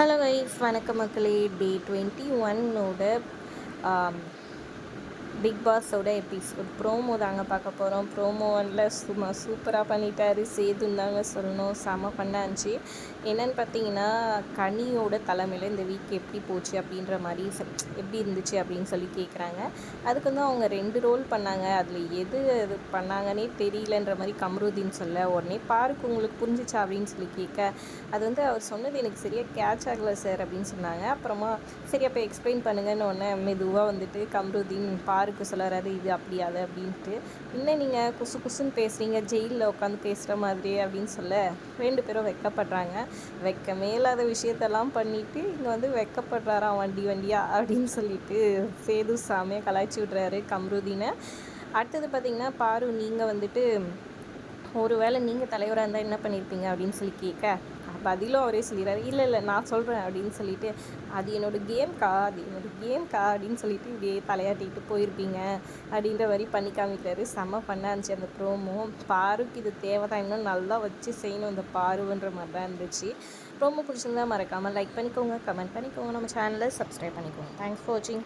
Hello guys வணக்க மக்களே. Day twenty ஒன்னோட பிக் பாஸோட எபிசோட் ப்ரோமோ தாங்க பார்க்க போகிறோம் ப்ரோமோ ஒன்ல சும்மா சூப்பராக பண்ணிட்டாரு. சேதுன்னு தாங்க சொல்லணும். செம பண்ணாச்சு என்னென்னு பார்த்தீங்கன்னா கனியோட தலைமையில் இந்த வீக் எப்படி போச்சு அப்படின்ற மாதிரி எப்படி இருந்துச்சு அப்படின்னு சொல்லி கேட்குறாங்க அதுக்கு வந்து அவங்க ரெண்டு ரோல் பண்ணாங்க. அதில் எது இது பண்ணாங்கன்னே தெரியலன்ற மாதிரி கம்ருதீன் சொல்ல உடனே பாருக்கு உங்களுக்கு புரிஞ்சிச்சா? அப்படின்னு சொல்லி கேட்க அது வந்து அவர் சொன்னது எனக்கு சரியாக கேட்ச் ஆகலை சார் அப்படின்னு சொன்னாங்க. அப்புறமா சரி அப்போ எக்ஸ்பிளைன் பண்ணுங்கன்னு உடனே மெதுவாக வந்துட்டு கம்ருதீன் பாருக்கு சொல்லறாரு இது அப்படி அது அப்படின்ட்டு. இன்னும் நீங்கள் குசு குசுன்னு பேசுகிறீங்க ஜெயிலில் உட்காந்து பேசுகிற மாதிரி அப்படின்னு சொல்ல ரெண்டு பேரும் வெக்கப்படுறாங்க. வெக்கமே இல்லாத விஷயத்தெல்லாம் பண்ணிவிட்டு இங்கே வந்து வெக்கப்படுறாராம் வண்டி வண்டியா அப்படின்னு சொல்லிட்டு சேது சாமியை கலாய்ச்சி விட்றாரு கம்ருதீனை. அடுத்தது பார்த்தீங்கன்னா பாரு நீங்கள் வந்துட்டு ஒரு வேளை நீங்கள் தலைவராக இருந்தால் என்ன பண்ணியிருப்பீங்க அப்படின்னு சொல்லி கேட்க பதிலும் அவரே சொல்லிடுறாரு. இல்லை இல்லை நான் சொல்கிறேன் அப்படின்னு சொல்லிட்டு அது என்னோட கேம்க்கா அது என்னோட கேம்க்கா அப்படின்னு சொல்லிட்டு இப்படியே தலையாட்டிட்டு போயிருப்பீங்க அப்படின்ற மாதிரி பண்ணி காமிக்கிறாரு. செம்ம பண்ணா இருந்துச்சு அந்த ப்ரோமோ பாருக்கு இது தேவை தான் இன்னும் நல்லா வச்சு செய்யணும் இந்த பாருன்ற மாதிரி தான் இருந்துச்சு. ப்ரோமோ பிடிச்சிருந்தா மறக்காமல் லைக் பண்ணிக்கோங்க கமெண்ட் பண்ணிக்கோங்க. நம்ம சேனலை சப்ஸ்கிரைப் பண்ணிக்கோங்க. தேங்க்ஸ் ஃபார் வாட்சிங்